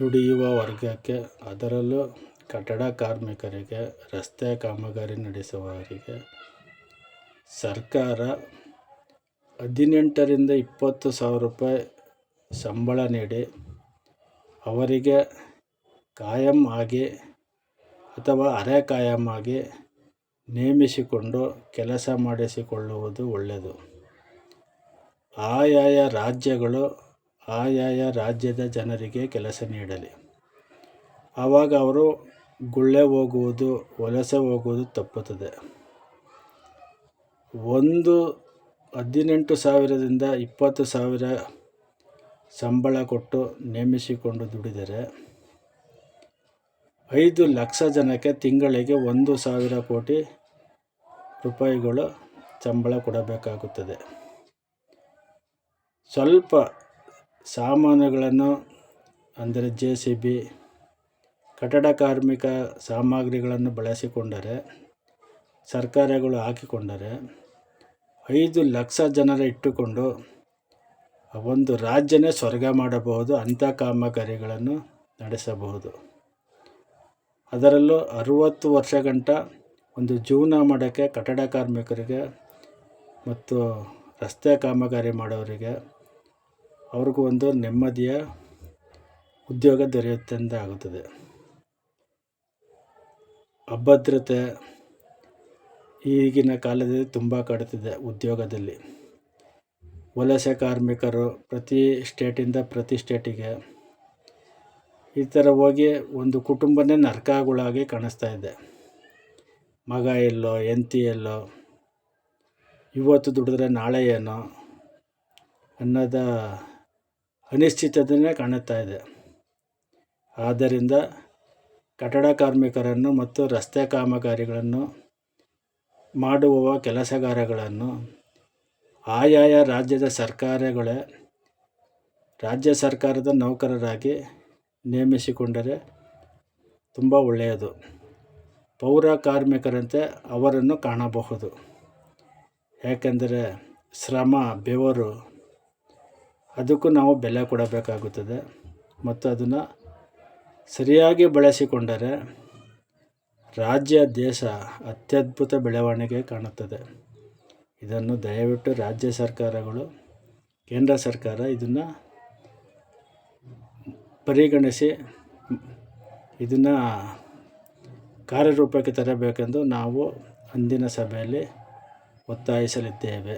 ದುಡಿಯುವ ವರ್ಗಕ್ಕೆ, ಅದರಲ್ಲೂ ಕಟ್ಟಡ ಕಾರ್ಮಿಕರಿಗೆ, ರಸ್ತೆ ಕಾಮಗಾರಿ ನಡೆಸುವವರಿಗೆ ಸರ್ಕಾರ ಹದಿನೆಂಟರಿಂದ ಇಪ್ಪತ್ತು ಸಾವಿರ ರೂಪಾಯಿ ಸಂಬಳ ನೀಡಿ ಅವರಿಗೆ ಕಾಯಂ ಆಗಿ ಅಥವಾ ಅರೆ ಕಾಯಂ ಆಗಿ ನೇಮಿಸಿಕೊಂಡು ಕೆಲಸ ಮಾಡಿಸಿಕೊಳ್ಳುವುದು ಒಳ್ಳೆಯದು. ಆಯಾಯ ರಾಜ್ಯಗಳು ಆಯಾಯ ರಾಜ್ಯದ ಜನರಿಗೆ ಕೆಲಸ ನೀಡಲಿ. ಆವಾಗ ಅವರು ಗುಳ್ಳೆ ಹೋಗುವುದು, ವಲಸೆ ಹೋಗುವುದು ತಪ್ಪುತ್ತದೆ. ಒಂದು ಹದಿನೆಂಟು ಸಾವಿರದಿಂದ ಇಪ್ಪತ್ತು ಸಾವಿರ ಸಂಬಳ ಕೊಟ್ಟು ನೇಮಿಸಿಕೊಂಡು ದುಡಿದರೆ ಐದು ಲಕ್ಷ ಜನಕ್ಕೆ ತಿಂಗಳಿಗೆ ಒಂದು ಸಾವಿರ ಕೋಟಿ ರೂಪಾಯಿಗಳು ಸಂಬಳ ಕೊಡಬೇಕಾಗುತ್ತದೆ. ಸ್ವಲ್ಪ ಸಾಮಾನುಗಳನ್ನು, ಅಂದರೆ ಜೆ ಸಿ ಬಿ, ಕಟ್ಟಡ ಕಾರ್ಮಿಕ ಸಾಮಗ್ರಿಗಳನ್ನು ಬಳಸಿಕೊಂಡರೆ, ಸರ್ಕಾರಗಳು ಹಾಕಿಕೊಂಡರೆ, ಐದು ಲಕ್ಷ ಜನರ ಇಟ್ಟುಕೊಂಡು ಒಂದು ರಾಜ್ಯನೇ ಸ್ವರ್ಗ ಮಾಡಬಹುದು, ಅಂಥ ಕಾಮಗಾರಿಗಳನ್ನು ನಡೆಸಬಹುದು. ಅದರಲ್ಲೂ ಅರುವತ್ತು ವರ್ಷ ಗಂಟ ಒಂದು ಜೀವನ ಮಾಡೋಕ್ಕೆ ಕಟ್ಟಡ ಕಾರ್ಮಿಕರಿಗೆ ಮತ್ತು ರಸ್ತೆ ಕಾಮಗಾರಿ ಮಾಡೋರಿಗೆ ಅವ್ರಿಗೂ ಒಂದು ನೆಮ್ಮದಿಯ ಉದ್ಯೋಗ ದೊರೆಯುತ್ತೆಂದು ಆಗುತ್ತದೆ. ಅಭದ್ರತೆ ಈಗಿನ ಕಾಲದಲ್ಲಿ ತುಂಬ ಕಾಡುತ್ತಿದೆ ಉದ್ಯೋಗದಲ್ಲಿ. ವಲಸೆ ಕಾರ್ಮಿಕರು ಪ್ರತಿ ಸ್ಟೇಟಿಂದ ಪ್ರತಿ ಸ್ಟೇಟಿಗೆ ಈ ಥರ ಹೋಗಿ ಒಂದು ಕುಟುಂಬನೇ ನರಕಗಳಾಗಿ ಕಾಣಿಸ್ತಾ ಇದೆ. ಮಗ ಎಲ್ಲೋ, ಹೆಂಡ್ತಿ ಎಲ್ಲೋ, ಇವತ್ತು ದುಡಿದ್ರೆ ನಾಳೆ ಏನೋ ಅನ್ನೋದ ಅನಿಶ್ಚಿತತೆಯೇ ಕಾಣುತ್ತಾ ಇದೆ. ಆದ್ದರಿಂದ ಕಟ್ಟಡ ಕಾರ್ಮಿಕರನ್ನು ಮತ್ತು ರಸ್ತೆ ಕಾಮಗಾರಿಗಳನ್ನು ಮಾಡುವ ಕೆಲಸಗಾರಗಳನ್ನು ಆಯಾಯ ರಾಜ್ಯದ ಸರ್ಕಾರಗಳೇ, ರಾಜ್ಯ ಸರ್ಕಾರದ ನೌಕರರಾಗಿ ನೇಮಿಸಿಕೊಂಡರೆ ತುಂಬ ಒಳ್ಳೆಯದು. ಪೌರ ಕಾರ್ಮಿಕರಂತೆ ಅವರನ್ನು ಕಾಣಬಹುದು. ಯಾಕೆಂದರೆ ಶ್ರಮ ಬೆವರು ಅದಕ್ಕೂ ನಾವು ಬೆಲೆ ಕೊಡಬೇಕಾಗುತ್ತದೆ. ಮತ್ತು ಅದನ್ನು ಸರಿಯಾಗಿ ಬಳಸಿಕೊಂಡರೆ ರಾಜ್ಯ, ದೇಶ ಅತ್ಯದ್ಭುತ ಬೆಳವಣಿಗೆ ಕಾಣುತ್ತದೆ. ಇದನ್ನು ದಯವಿಟ್ಟು ರಾಜ್ಯ ಸರ್ಕಾರಗಳು, ಕೇಂದ್ರ ಸರ್ಕಾರ ಇದನ್ನು ಪರಿಗಣಿಸಿ ಇದನ್ನು ಕಾರ್ಯರೂಪಕ್ಕೆ ತರಬೇಕೆಂದು ನಾವು ಅಂದಿನ ಸಭೆಯಲ್ಲಿ ಒತ್ತಾಯಿಸಲಿದ್ದೇವೆ.